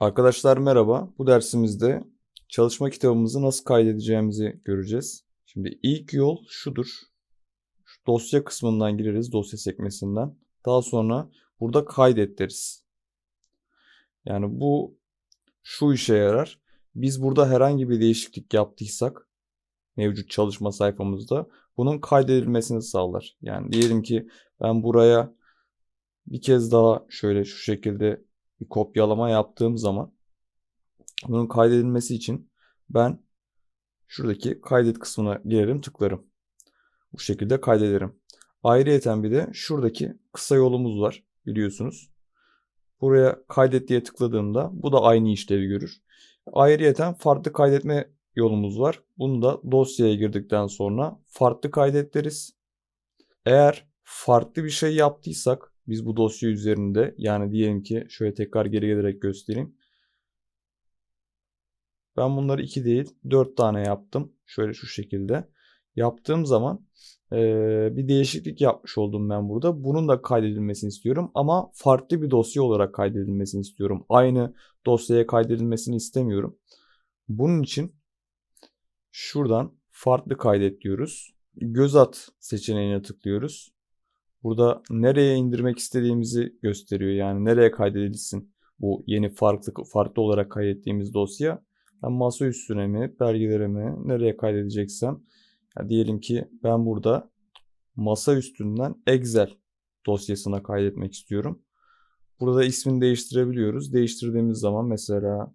Arkadaşlar merhaba. Bu dersimizde çalışma kitabımızı nasıl kaydedeceğimizi göreceğiz. Şimdi ilk yol şudur. Şu dosya kısmından gireriz, dosya sekmesinden. Daha sonra burada kaydet deriz. Yani bu şu işe yarar. Biz burada herhangi bir değişiklik yaptıysak mevcut çalışma sayfamızda bunun kaydedilmesini sağlar. Yani diyelim ki ben buraya bir kez daha şöyle şu şekilde bir kopyalama yaptığım zaman bunun kaydedilmesi için ben şuradaki kaydet kısmına girerim tıklarım. Bu şekilde kaydederim. Ayrıyeten bir de şuradaki kısa yolumuz var biliyorsunuz. Buraya kaydet diye tıkladığımda bu da aynı işlevi görür. Ayrıyeten farklı kaydetme yolumuz var. Bunu da dosyaya girdikten sonra farklı kaydet deriz. Eğer farklı bir şey yaptıysak biz bu dosya üzerinde yani diyelim ki şöyle tekrar geri gelerek göstereyim. Ben bunları 2 değil 4 tane yaptım. Şöyle şu şekilde. Yaptığım zaman eee, bir değişiklik yapmış oldum ben burada. Bunun da kaydedilmesini istiyorum ama farklı bir dosya olarak kaydedilmesini istiyorum. Aynı dosyaya kaydedilmesini istemiyorum. Bunun için şuradan farklı kaydet diyoruz. Göz at seçeneğine tıklıyoruz. Burada nereye indirmek istediğimizi gösteriyor. Yani nereye kaydedilsin bu yeni farklı farklı olarak kaydettiğimiz dosya. Ben masa üstüne mi, belgelere nereye kaydedeceksem. ya diyelim ki ben burada masa üstünden Excel dosyasına kaydetmek istiyorum. Burada ismini değiştirebiliyoruz. Değiştirdiğimiz zaman mesela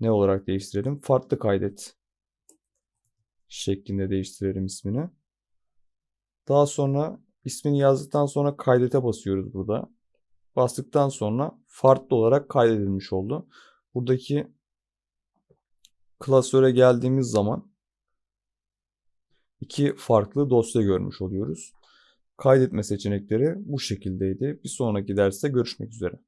ne olarak değiştirelim? Farklı kaydet şeklinde değiştirelim ismini. Daha sonra ismini yazdıktan sonra kaydete basıyoruz burada. Bastıktan sonra farklı olarak kaydedilmiş oldu. Buradaki klasöre geldiğimiz zaman iki farklı dosya görmüş oluyoruz. Kaydetme seçenekleri bu şekildeydi. Bir sonraki derste görüşmek üzere.